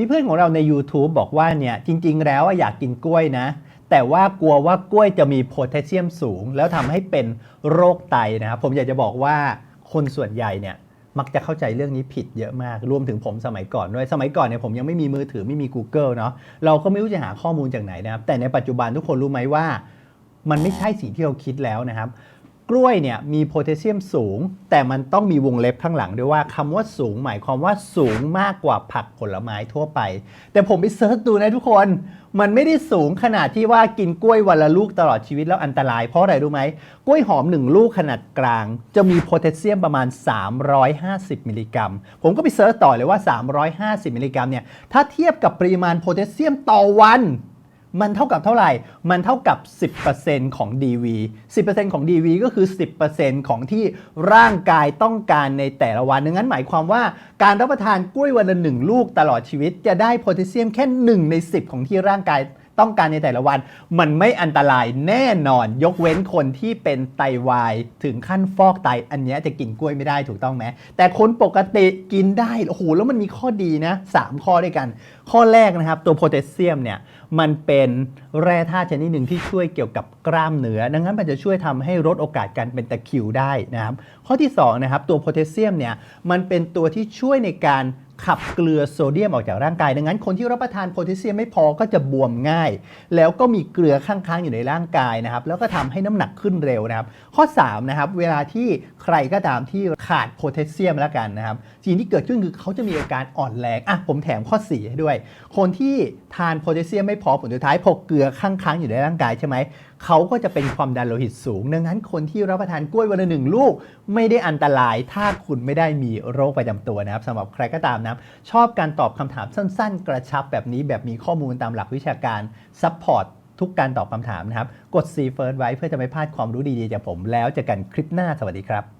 มีเพื่อนของเราใน YouTube บอกว่าเนี่ยจริง ๆ แล้วอยากกินกล้วยนะ แต่ว่ากลัวว่ากล้วยจะมีโพแทสเซียมสูง แล้วทำให้เป็นโรคไตนะครับผมอยากจะบอกว่าคนส่วนใหญ่เนี่ยมักจะเข้าใจเรื่องนี้ผิดเยอะมาก รวมถึงผมสมัยก่อนด้วย สมัยก่อนเนี่ยผมยังไม่มีมือถือไม่มี Google เนาะ เราก็ไม่รู้จะหาข้อมูลจากไหนนะครับ แต่ในปัจจุบันทุกคนรู้ไหมว่า มันไม่ใช่สิ่งที่เราคิดแล้วนะครับ กล้วยเนี่ยมีโพแทสเซียมสูง แต่มันต้องมีวงเล็บข้างหลังด้วยว่าคำว่าสูงหมายความว่าสูงมากกว่าผักผลไม้ทั่วไป แต่ผมไปเซิร์ชดูนะทุกคน มันไม่ได้สูงขนาดที่ว่ากินกล้วยวันละลูกตลอดชีวิตแล้วอันตรายเพราะอะไรรู้ไหมกล้วยหอม 1 ลูกขนาดกลาง จะมีโพแทสเซียมประมาณ 350 มิลลิกรัม ผมก็ไปเซิร์ชต่อเลยว่า 350 มิลลิกรัมเนี่ยถ้าเทียบกับปริมาณโพแทสเซียมต่อวัน มันเท่ากับเท่าไหร่ มันเท่ากับ 10%ของ DV 10%ของ DV ก็คือ 10%ของที่ร่างกายต้องการในแต่ละวันดังนั้นหมายความว่าการรับประทานกล้วยวันละหนึ่งลูกตลอดชีวิต จะได้โพแทสเซียมแค่ 1 ใน 10 ของที่ร่างกาย ต้องการในแต่ละวัน มันไม่อันตรายแน่นอน ยกเว้นคนที่เป็นไตวาย ถึงขั้นฟอกไตอันนี้จะกินกล้วยไม่ได้ถูกต้องไหมแต่คนปกติกินได้โอ้โหแล้วมันมีข้อดีนะ 3 ข้อด้วยกัน ข้อแรกนะครับตัวโพแทสเซียมเนี่ยมันเป็นแร่ธาตุชนิดหนึ่งที่ช่วยเกี่ยวกับกล้ามเนื้อดังนั้นมันจะช่วยทำให้ลดโอกาสการเป็นตะคริวได้นะครับข้อที่2นะครับตัวโพแทสเซียมเนี่ยมันเป็นตัวที่ช่วยในการ ขับเกลือโซเดียมออกจากร่างกาย ดังนั้นคนที่รับประทานโพแทสเซียมไม่พอก็จะบวมง่าย แล้วก็มีเกลือข้างๆอยู่ในร่างกายนะครับ แล้วก็ทำให้น้ำหนักขึ้นเร็วนะครับ ข้อ3นะครับเวลาที่ใครก็ตามที่ขาดโพแทสเซียมแล้วกันนะครับสิ่งที่เกิดขึ้นคือเขาจะมีอาการอ่อนแรงอะผมแถมข้อ4ให้ด้วย คนที่ทานโพแทสเซียมไม่พอผลสุดท้ายพอเกลือข้างๆอยู่ในร่างกายใช่ไหมเขาก็จะเป็นความดันโลหิตสูง ดังนั้นคนที่รับประทานกล้วยวันละหนึ่งลูก ไม่ได้อันตรายถ้าคุณไม่ได้มีโรคประจำตัวนะครับสำหรับใครก็ตามนะครับชอบการตอบคำถามสั้น ๆ กระชับแบบนี้แบบมีข้อมูลตามหลักวิชาการซัพพอร์ตทุกการตอบคำถามนะครับ กด C First ไว้เพื่อจะไม่พลาดความรู้ดีๆจากผมแล้วเจอกันคลิปหน้าสวัสดีครับ